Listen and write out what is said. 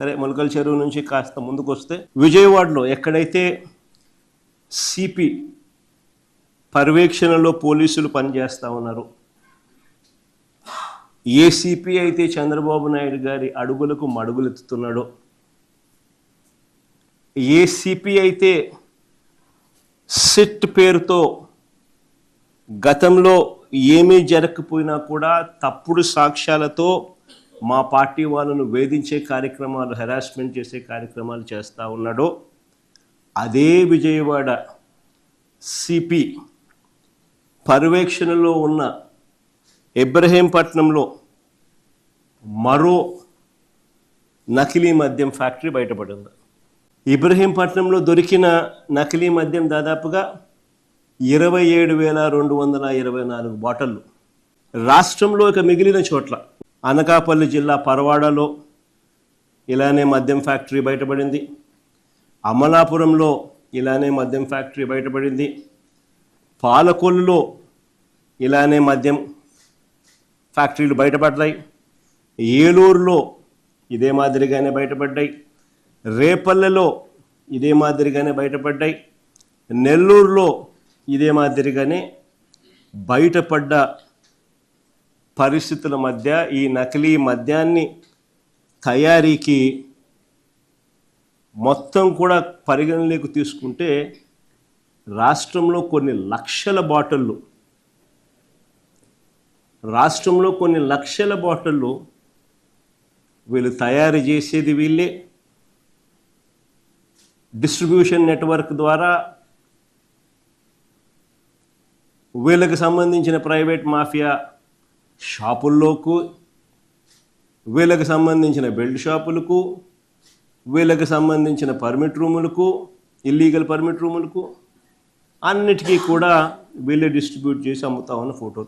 సరే మొలకల చెరువు నుంచి కాస్త ముందుకు వస్తే విజయవాడలో ఎక్కడైతే సిపి పర్యవేక్షణలో పోలీసులు పనిచేస్తూ ఉన్నారు ఏ సిపి అయితే చంద్రబాబు నాయుడు గారి అడుగులకు మడుగులెత్తుతున్నాడో ఏ సిపి అయితే సిట్ పేరుతో గతంలో ఏమీ జరగకపోయినా కూడా తప్పుడు సాక్ష్యాలతో మా పార్టీ వాళ్ళను వేధించే కార్యక్రమాలు హెరాస్మెంట్ చేసే కార్యక్రమాలు చేస్తూ ఉన్నాడో అదే విజయవాడ సిపి పర్యవేక్షణలో ఉన్న ఇబ్రహీంపట్నంలో మరో నకిలీ మద్యం ఫ్యాక్టరీ బయటపడింది. ఇబ్రహీంపట్నంలో దొరికిన నకిలీ మద్యం దాదాపుగా ఇరవై ఏడు వేల రెండు వందల ఇరవై నాలుగు బాటళ్ళు. రాష్ట్రంలో ఇక మిగిలిన చోట్ల అనకాపల్లి జిల్లా పరవాడలో ఇలానే మద్యం ఫ్యాక్టరీ బయటపడింది. అమలాపురంలో ఇలానే మద్యం ఫ్యాక్టరీ బయటపడింది. పాలకొల్లులో ఇలానే మద్యం ఫ్యాక్టరీలు బయటపడ్డాయి. ఏలూరులో ఇదే మాదిరిగానే బయటపడ్డాయి. రేపల్లెలో ఇదే మాదిరిగానే బయటపడ్డాయి. నెల్లూరులో ఇదే మాదిరిగానే బయటపడ్డ పరిస్థితుల మధ్య ఈ నకిలీ మద్యాన్ని తయారీకి మొత్తం కూడా పరిగణలోకి తీసుకుంటే రాష్ట్రంలో కొన్ని లక్షల బాటిళ్ళు రాష్ట్రంలో కొన్ని లక్షల బాటిళ్ళు వీళ్ళు తయారు చేసేది వీళ్ళే. డిస్ట్రిబ్యూషన్ నెట్వర్క్ ద్వారా వీళ్ళకి సంబంధించిన ప్రైవేట్ మాఫియా షాపుల్లోకు వీళ్ళకి సంబంధించిన బెల్ట్ షాపులకు వీళ్ళకి సంబంధించిన పర్మిట్ రూములకు ఇల్లీగల్ పర్మిట్ రూములకు అన్నిటికీ కూడా వీళ్ళే డిస్ట్రిబ్యూట్ చేసి అమ్ముతా ఉన్న ఫోటో.